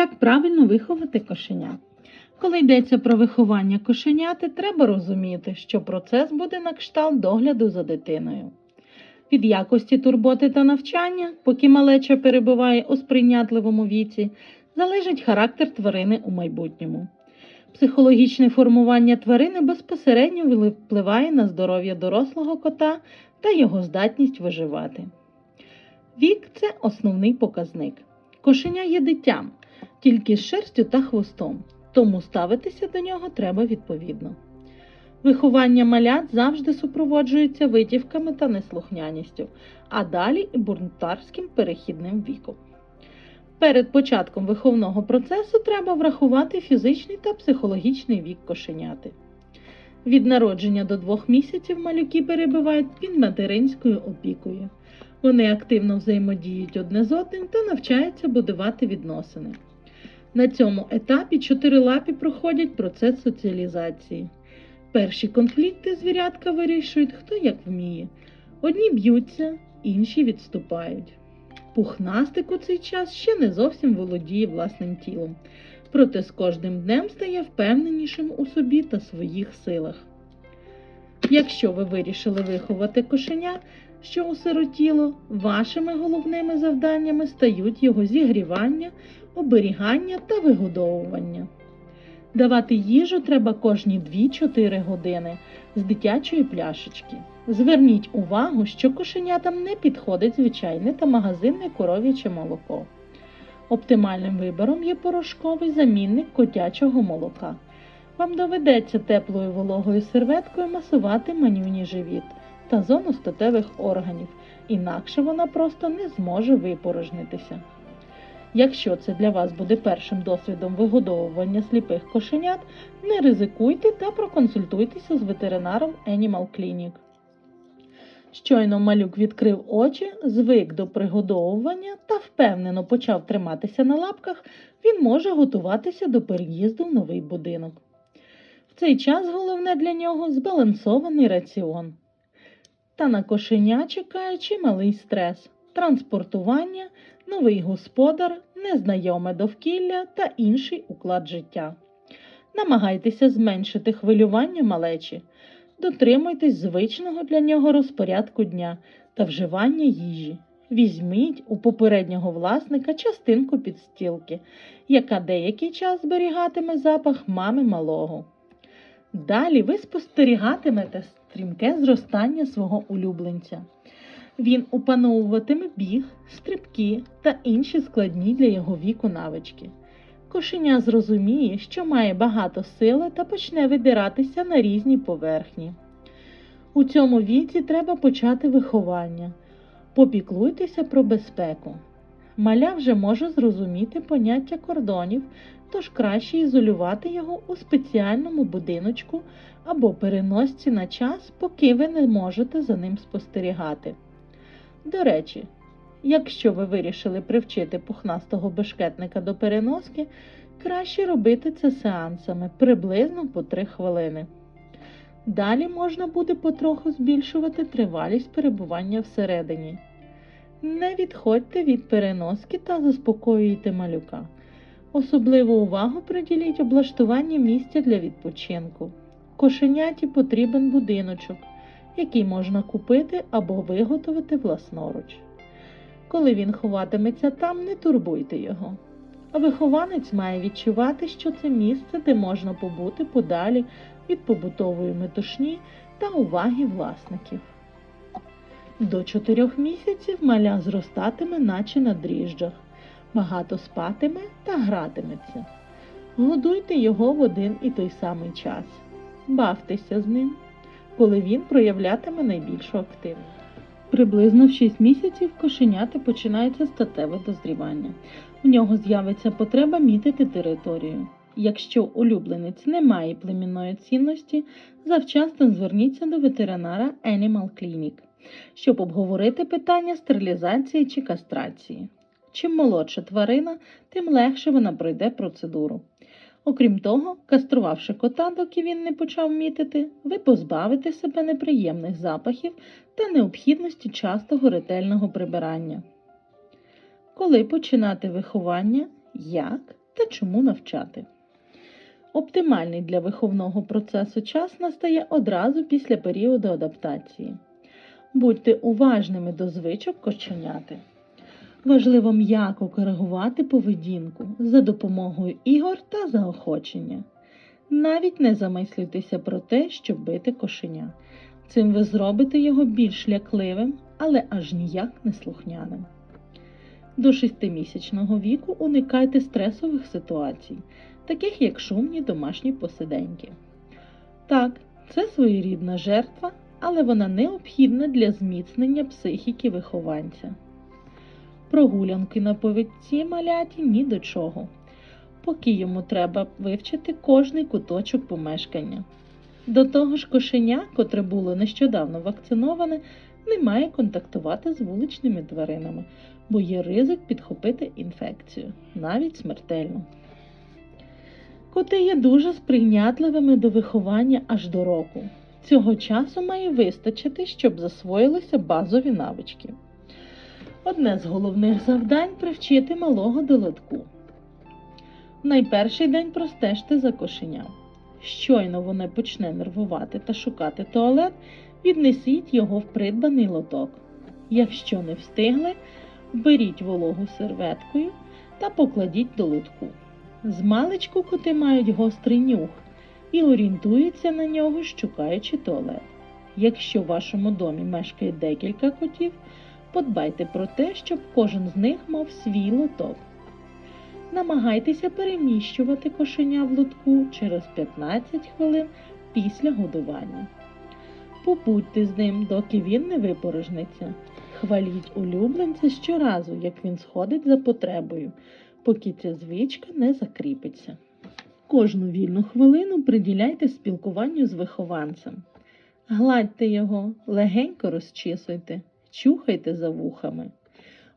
Як правильно виховати кошеня? Коли йдеться про виховання кошеняти, треба розуміти, що процес буде на кшталт догляду за дитиною. Від якості турботи та навчання, поки малеча перебуває у сприйнятливому віці, залежить характер тварини у майбутньому. Психологічне формування тварини безпосередньо впливає на здоров'я дорослого кота та його здатність виживати. Вік це основний показник. Кошеня є дитям, тільки з шерстю та хвостом, тому ставитися до нього треба відповідно. Виховання малят завжди супроводжується витівками та неслухняністю, а далі і бунтарським перехідним віком. Перед початком виховного процесу треба врахувати фізичний та психологічний вік кошеняти. Від народження до двох місяців малюки перебувають під материнською опікою. Вони активно взаємодіють одне з одним та навчаються будувати відносини. На цьому етапі чотирилапі проходять процес соціалізації. Перші конфлікти звірятка вирішують хто як вміє. Одні б'ються, інші відступають. Пухнастик у цей час ще не зовсім володіє власним тілом, проте з кожним днем стає впевненішим у собі та своїх силах. Якщо ви вирішили виховати кошеня, що осиротіло, вашими головними завданнями стають його зігрівання, оберігання та вигодовування. Давати їжу треба кожні 2-4 години з дитячої пляшечки. Зверніть увагу, що кошенятам не підходить звичайне та магазинне коров'яче молоко. Оптимальним вибором є порошковий замінник котячого молока. Вам доведеться теплою вологою серветкою масувати манюні живіт та зону статевих органів, інакше вона просто не зможе випорожнитися. Якщо це для вас буде першим досвідом вигодовування сліпих кошенят, не ризикуйте та проконсультуйтеся з ветеринаром Animal Clinic. Щойно малюк відкрив очі, звик до пригодовування та впевнено почав триматися на лапках, він може готуватися до переїзду в новий будинок. В цей час головне для нього збалансований раціон. Та на кошеня чекає чималий стрес, транспортування, новий господар, незнайоме довкілля та інший уклад життя. Намагайтеся зменшити хвилювання малечі, дотримуйтесь звичного для нього розпорядку дня та вживання їжі. Візьміть у попереднього власника частинку підстілки, яка деякий час зберігатиме запах мами малого. Далі ви спостерігатимете стрімке зростання свого улюбленця. Він опановуватиме біг, стрибки та інші складні для його віку навички. Кошеня зрозуміє, що має багато сили та почне видиратися на різні поверхні. У цьому віці треба почати виховання. Попіклуйтеся про безпеку. Маля вже може зрозуміти поняття кордонів, тож краще ізолювати його у спеціальному будиночку або переносці на час, поки ви не можете за ним спостерігати. До речі, якщо ви вирішили привчити пухнастого бешкетника до переноски, краще робити це сеансами приблизно по 3 хвилини. Далі можна буде потроху збільшувати тривалість перебування всередині. Не відходьте від переноски та заспокоюйте малюка. Особливу увагу приділіть облаштуванню місця для відпочинку. Кошеняті потрібен будиночок, який можна купити або виготовити власноруч. Коли він ховатиметься там, не турбуйте його. Вихованець має відчувати, що це місце, де можна побути подалі від побутової метушні та уваги власників. До чотирьох місяців маля зростатиме, наче на дріжджах, багато спатиме та гратиметься. Годуйте його в один і той самий час. Бавтеся з ним, коли він проявлятиме найбільшу активність. Приблизно в 6 місяців кошеняти починається статеве дозрівання. В нього з'явиться потреба мітити територію. Якщо улюбленець не має племінної цінності, завчасно зверніться до ветеринара Animal Clinic, щоб обговорити питання стерилізації чи кастрації. Чим молодша тварина, тим легше вона пройде процедуру. Окрім того, каструвавши кота, доки він не почав мітити, ви позбавите себе неприємних запахів та необхідності частого ретельного прибирання. Коли починати виховання, як та чому навчати. Оптимальний для виховного процесу час настає одразу після періоду адаптації. Будьте уважними до звичок кошеняти. Важливо м'яко коригувати поведінку за допомогою ігор та заохочення. Навіть не замислюйтеся про те, щоб бити кошеня. Цим ви зробите його більш лякливим, але аж ніяк не слухняним. До шестимісячного віку уникайте стресових ситуацій, таких як шумні домашні посиденьки. Так, це своєрідна жертва, але вона необхідна для зміцнення психіки вихованця. Прогулянки на повідці маляті ні до чого, поки йому треба вивчити кожний куточок помешкання. До того ж, кошеня, котре було нещодавно вакциноване, не має контактувати з вуличними тваринами, бо є ризик підхопити інфекцію, навіть смертельну. Коти є дуже сприйнятливими до виховання аж до року. Цього часу має вистачити, щоб засвоїлися базові навички. Одне з головних завдань привчити малого до лотку. Найперший день простежте за кошеням. Щойно воно почне нервувати та шукати туалет, віднесіть його в придбаний лоток. Якщо не встигли, беріть вологу серветкою та покладіть до лотку. Змалечку коти мають гострий нюх і орієнтуються на нього, шукаючи туалет. Якщо в вашому домі мешкає декілька котів, подбайте про те, щоб кожен з них мав свій лоток. Намагайтеся переміщувати кошеня в лотку через 15 хвилин після годування. Побудьте з ним, доки він не випорожниться. Хваліть улюбленця щоразу, як він сходить за потребою, поки ця звичка не закріпиться. Кожну вільну хвилину приділяйте спілкуванню з вихованцем. Гладьте його, легенько розчісуйте, чухайте за вухами.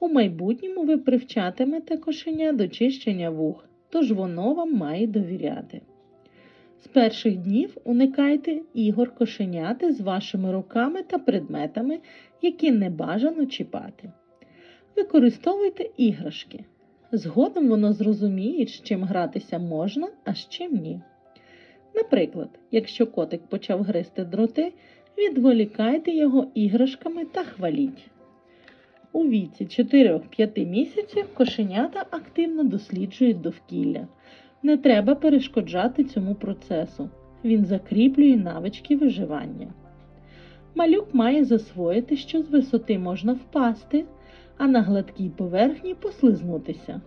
У майбутньому ви привчатимете кошеня до чищення вух, тож воно вам має довіряти. З перших днів уникайте ігор кошеняти з вашими руками та предметами, які не бажано чіпати. Використовуйте іграшки. Згодом воно зрозуміє, з чим гратися можна, а з чим ні. Наприклад, якщо котик почав гризти дроти, відволікайте його іграшками та хваліть. У віці 4-5 місяців кошенята активно досліджують довкілля. Не треба перешкоджати цьому процесу. Він закріплює навички виживання. Малюк має засвоїти, що з висоти можна впасти, а на гладкій поверхні послизнутися.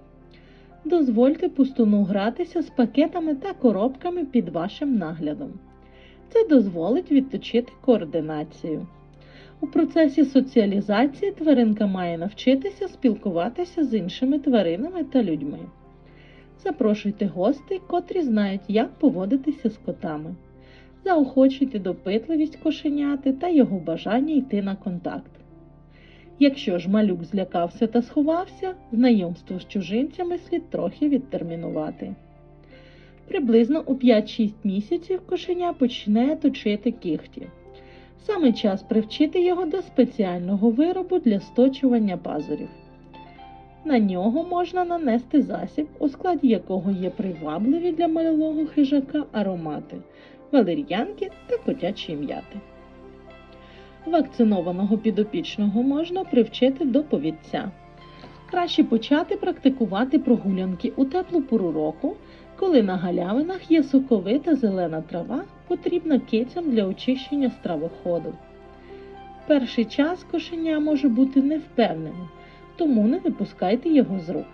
Дозвольте пустуну гратися з пакетами та коробками під вашим наглядом. Це дозволить відточити координацію. У процесі соціалізації тваринка має навчитися спілкуватися з іншими тваринами та людьми. Запрошуйте гостей, котрі знають, як поводитися з котами. Заохочуйте допитливість кошеняти та його бажання йти на контакт. Якщо ж малюк злякався та сховався, знайомство з чужинцями слід трохи відтермінувати. Приблизно у 5-6 місяців кошеня почне точити кігті. Саме час привчити його до спеціального виробу для сточування пазурів. На нього можна нанести засіб, у складі якого є привабливі для малого хижака аромати, валер'янки та котячі м'яти. Вакцинованого підопічного можна привчити до повідця. Краще почати практикувати прогулянки у теплу пору року, коли на галявинах є соковита зелена трава, потрібна кицям для очищення стравоходу. Перший час кошеня може бути невпевненим, тому не випускайте його з рук.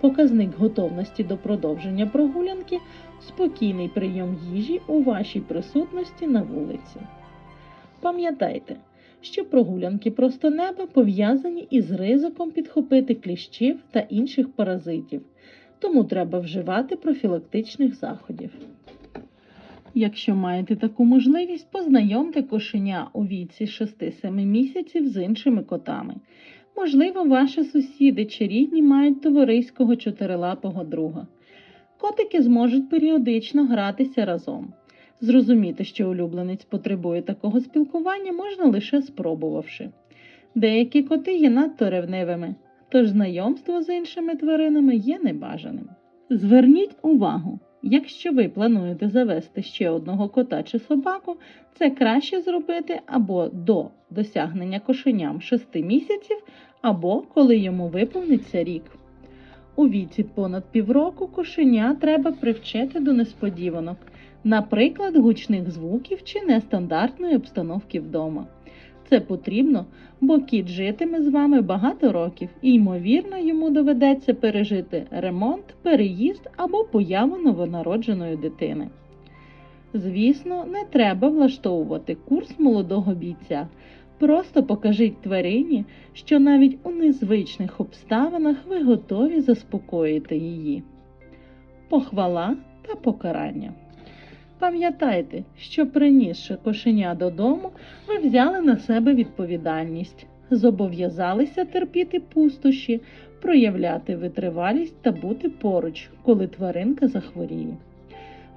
Показник готовності до продовження прогулянки спокійний прийом їжі у вашій присутності на вулиці. Пам'ятайте, що прогулянки просто неба пов'язані із ризиком підхопити кліщів та інших паразитів, тому треба вживати профілактичних заходів. Якщо маєте таку можливість, познайомте кошеня у віці 6-7 місяців з іншими котами. Можливо, ваші сусіди чи рідні мають товариського чотирилапого друга. Котики зможуть періодично гратися разом. Зрозуміти, що улюбленець потребує такого спілкування, можна лише спробувавши. Деякі коти є надто ревнивими, тож знайомство з іншими тваринами є небажаним. Зверніть увагу, якщо ви плануєте завести ще одного кота чи собаку, це краще зробити або до досягнення кошеням 6 місяців, або коли йому виповниться рік. У віці понад півроку кошеня треба привчити до несподіванок, наприклад, гучних звуків чи нестандартної обстановки вдома. Це потрібно, бо кіт житиме з вами багато років і, ймовірно, йому доведеться пережити ремонт, переїзд або появу новонародженої дитини. Звісно, не треба влаштовувати курс молодого бійця. Просто покажіть тварині, що навіть у незвичних обставинах ви готові заспокоїти її. Похвала та покарання. Пам'ятайте, що принісши кошеня додому, ви взяли на себе відповідальність, зобов'язалися терпіти пустощі, проявляти витривалість та бути поруч, коли тваринка захворіє.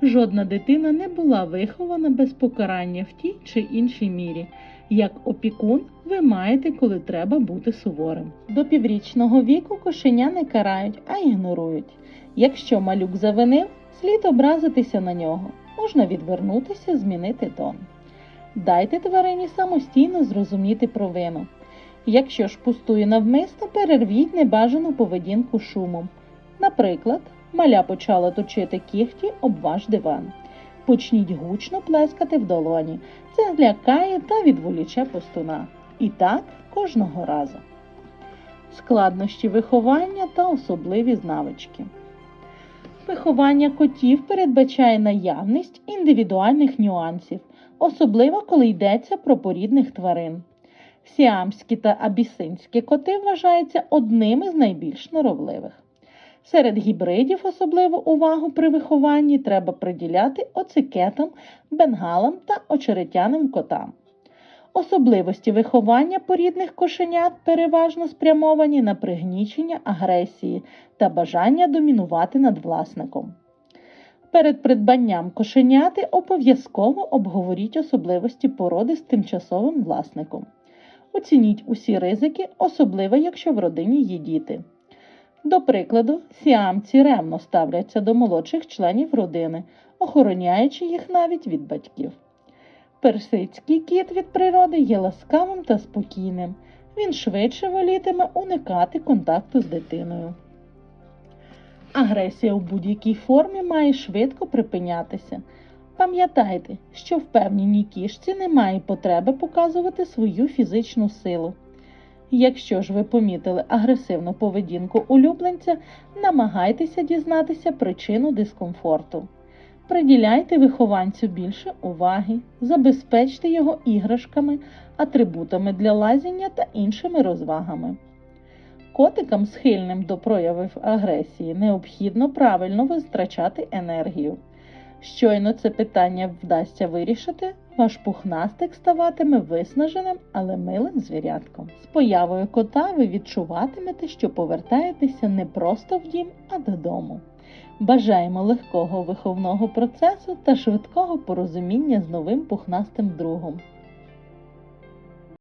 Жодна дитина не була вихована без покарання в тій чи іншій мірі. Як опікун, ви маєте, коли треба бути суворим. До піврічного віку кошеня не карають, а ігнорують. Якщо малюк завинив, слід образитися на нього, можна відвернутися, змінити тон. Дайте тварині самостійно зрозуміти провину. Якщо ж пустує навмисно, перервіть небажану поведінку шумом. Наприклад, маля почала точити кігті об ваш диван. Почніть гучно плескати в долоні. Це злякає та відволіче пустуна. І так кожного разу. Складнощі виховання та особливі навички. Виховання котів передбачає наявність індивідуальних нюансів, особливо коли йдеться про порідних тварин. Сіамські та абісинські коти вважаються одними з найбільш норовливих. Серед гібридів особливу увагу при вихованні треба приділяти оцикетам, бенгалам та очеретяним котам. Особливості виховання порідних кошенят переважно спрямовані на пригнічення агресії та бажання домінувати над власником. Перед придбанням кошеняти обов'язково обговоріть особливості породи з тимчасовим власником. Оцініть усі ризики, особливо якщо в родині є діти. До прикладу, сіамці ревно ставляться до молодших членів родини, охороняючи їх навіть від батьків. Персидський кіт від природи є ласкавим та спокійним. Він швидше волітиме уникати контакту з дитиною. Агресія у будь-якій формі має швидко припинятися. Пам'ятайте, що впевненій кішці немає потреби показувати свою фізичну силу. Якщо ж ви помітили агресивну поведінку улюбленця, намагайтеся дізнатися причину дискомфорту. Приділяйте вихованцю більше уваги, забезпечте його іграшками, атрибутами для лазіння та іншими розвагами. Котикам, схильним до проявів агресії, необхідно правильно витрачати енергію. Щойно це питання вдасться вирішити, ваш пухнастик ставатиме виснаженим, але милим звірятком. З появою кота ви відчуватимете, що повертаєтеся не просто в дім, а додому. Бажаємо легкого виховного процесу та швидкого порозуміння з новим пухнастим другом.